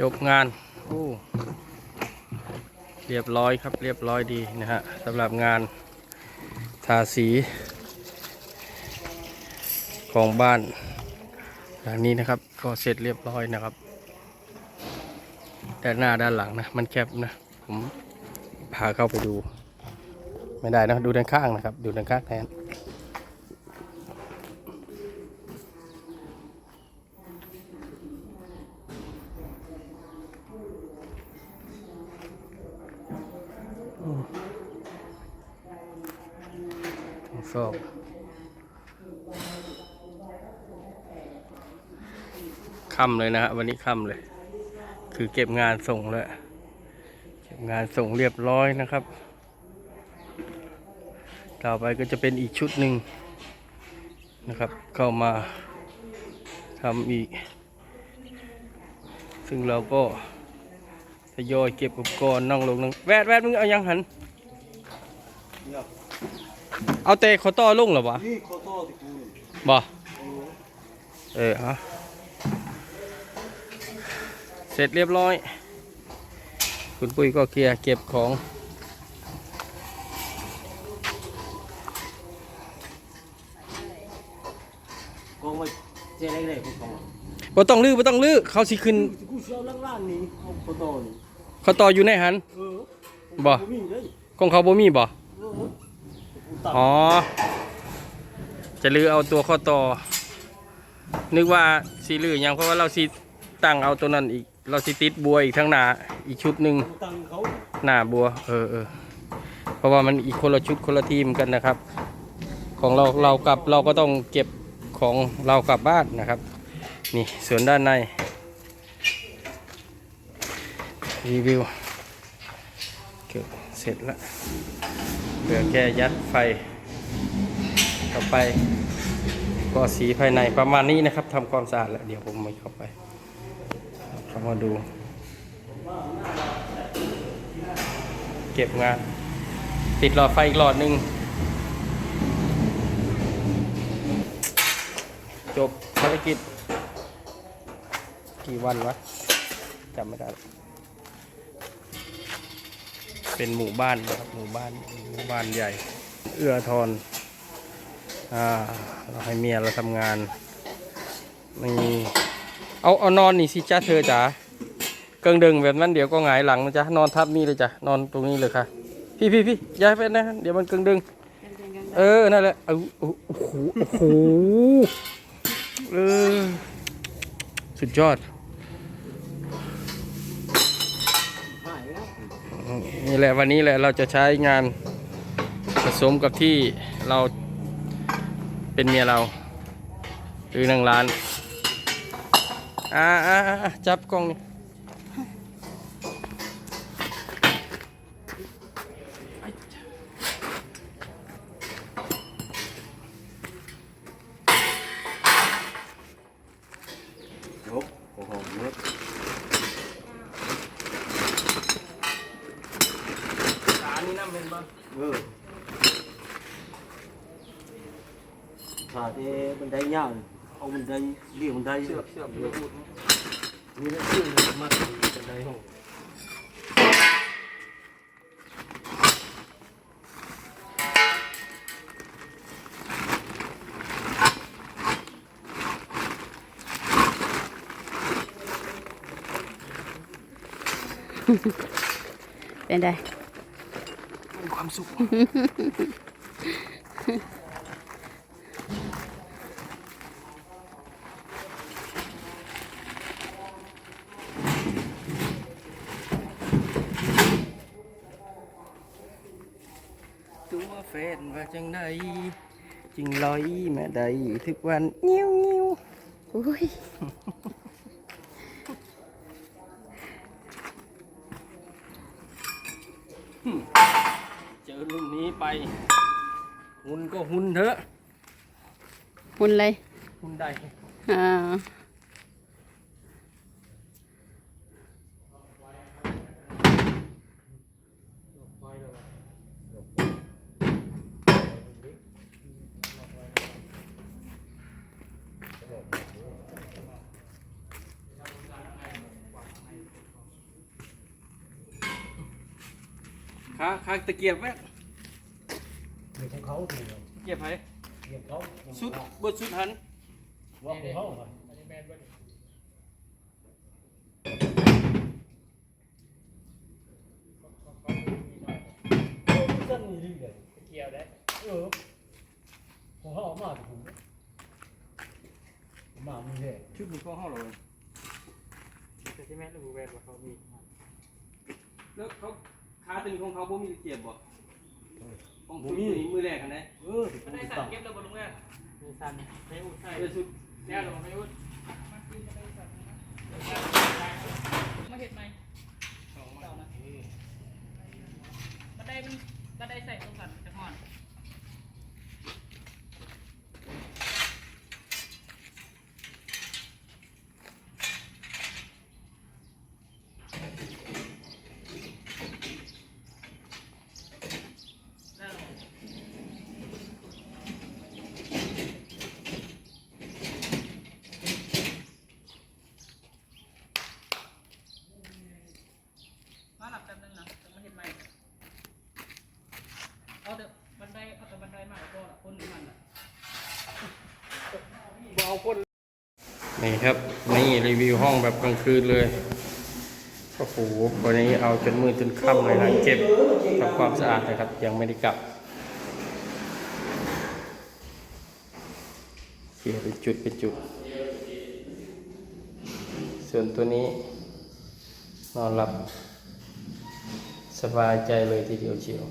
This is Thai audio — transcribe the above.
จบงานโอ้เรียบร้อยครับเรียบร้อยดีนะฮะสำหรับงานทาสี ของบ้านหลังนี้นะครับ ก็เสร็จเรียบร้อยนะครับด้านหน้าด้านหลังนะ มันแคบนะ ผมพาเข้าไปดู ไม่ได้นะ ดูด้านข้างนะครับ ดูด้านข้างแทน ซอกค่ำเลยนะฮะวันนี้ค่ำเลย คือเก็บงานส่งแล้วเก็บงานส่งเรียบร้อยนะครับ ต่อไปก็จะเป็นอีกชุดหนึ่งนะครับ เข้ามาทำอีก ซึ่งเราก็ทยอยเก็บอุปกรณ์นั่งลงนั่งแวดแวดมึงเอายังหัน เอาเตะเขาต่อลงเหรอวะนี่โคโต้ติกูบ่เออฮะเสร็จเรียบร้อย คุณปุ้ยก็เคลียร์เก็บของกองไว้เจ๊เล็กๆกูกองบ่ต้องลื้อบ่ต้องลื้อเขาสิขึ้นกูเชี่ยวล่างๆนี่เอาโคโต้นี่เขาต่ออยู่ในหันเออบ่มีเลยของเขาบ่มีบ่เออกูตัดอ๋อ จะลื้อเอาตัวข้อต่อ นึกว่าสิลื้อหยังเพราะว่าเราสิตั้งเอาตัวนั้นอีก เราสิติดบัวอีกทั้งหน้าอีกชุดหนึ่งกูตังเขาหน้าบัว เออเออเพราะว่ามันอีกคนละชุดคนละทีมกันนะครับ ของเราเรากลับเราก็ต้องเก็บของเรากลับบ้านนะครับ นี่ส่วนด้านในรีวิวเกือบเสร็จแล้ว เหลือแค่ยัดไฟเข้าไป ก็สีภายในประมาณนี้นะครับทำความสะอาดแล้วเดี๋ยวผมไม่เข้าไปเข้ามาดู เก็บงาน ติดหลอดไฟอีกหลอดหนึ่งจบภารกิจ กี่วันวะจำไม่ได้ เป็นหมู่บ้านนะครับหมู่บ้านหมู่บ้านใหญ่ เอื้อทอนอ่าเราให้เมียเราทำงานนี่เอาเอานอนนี่สิจ้าเธอจ๋าเกิงดึงแบบนั้นเดี๋ยวก็หงายหลังนะจ๊ะนอนทับนี่เลยจ้ะนอนตรงนี้เลยค่ะ พี่พี่พี่ย้ายไปนะเดี๋ยวมันเกิงดึง เออนั่นแหละเอาโอ้โหโอ้โหเออสุดยอด หายแล้ว นี่แหละวันนี้แหละเราจะใช้งานผสมกับที่เราเป็นเมียเรา หรือนางร้าน อ่าอ่าอ่าจับกล้องนี่ ยกโอ้โหเยอะ ร้าน นี้น้ำเป็นบ้างเออถ้าที่บันไดยาวนี่เอ ความสุข ตัวแฟนว่าจังใดจึงลอยมาได้ทุกวันเงี้ยวเงี้ยวอุ้ยเจอ รุ่นนี้ไป หุ่นก็หุ่นเถอะ หุ่นอะไรหุ่นได้อ่าขาขาตะเกียบไว้ เดี๋ยวของเขาถูกตะเกียบไผเดี๋ยวเขาสุดบดสุดหันว่าของเขาไปสั้นนี่เลยเกี่ยวได้เออของเขาออกมาถูกมามึงเนี่ยชุดนี้ของเฮาเหรอแต่ที่แม่ระบุแวนว่าเขามีแล้วเขาขาตัวนี้ของเขาบ่มีตะเกียบบ่ ของผมนี่มือแรกกันนะเออไม่ได้สั่งเก็บระบบลงแรกมีสั้นไม่อุดใส่เออสุดแล้วเราไม่รู้มาเห็ดไหมเจ้านะบันไดมันบันไดใส่ตรงกันจะห่อน แล้วมาหลับแป๊บนึงนะจะมาเห็นไหม เอาเดบันไดเอาแต่บันไดมาก็คนมันอะบ่เอาคนนี่ครับ นี่รีวิวห้องแบบกลางคืนเลยโอ้โหวันนี้เอาจนมือจนค่ำเลยนะเก็บทำความสะอาดนะครับ ยังไม่ได้กลับเคลียเป็นจุดเป็นจุด ส่วนตัวนี้ นอนหลับสบายใจเลยทีเดียวเชียว